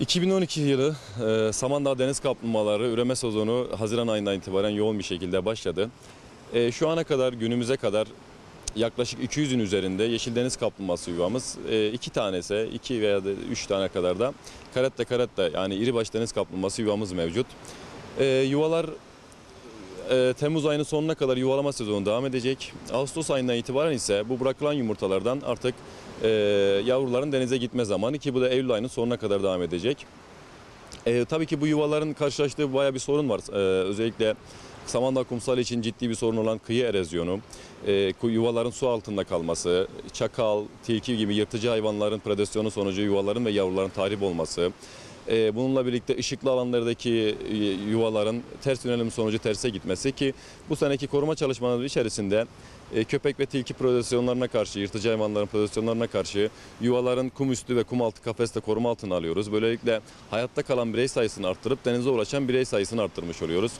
2012 yılı e, Samandağ Deniz Kaplumbağaları üreme sezonu Haziran ayından itibaren yoğun bir şekilde başladı. E, şu ana kadar günümüze kadar yaklaşık 200'ün üzerinde yeşil deniz kaplumbağası yuvamız, e, iki tanesi, iki veya da üç tane kadar da karette karette yani iri baş deniz kaplumbağası yuvamız mevcut. E, yuvalar e, Temmuz ayının sonuna kadar yuvalama sezonu devam edecek. Ağustos ayından itibaren ise bu bırakılan yumurtalardan artık e, yavruların denize gitme zamanı ki bu da Eylül ayının sonuna kadar devam edecek. E, tabii ki bu yuvaların karşılaştığı bayağı bir sorun var. E, özellikle Samandağ kumsalı için ciddi bir sorun olan kıyı erozyonu, e, yuvaların su altında kalması, çakal, tilki gibi yırtıcı hayvanların predasyonu sonucu yuvaların ve yavruların tahrip olması, bununla birlikte ışıklı alanlardaki e, yuvaların ters yönelim sonucu terse gitmesi ki bu seneki koruma çalışmaları içerisinde e, köpek ve tilki predasyonlarına karşı, yırtıcı hayvanların predasyonlarına karşı yuvaların kum üstü ve kum altı kafeste koruma altına alıyoruz. Böylelikle hayatta kalan birey sayısını arttırıp denize ulaşan birey sayısını arttırmış oluyoruz.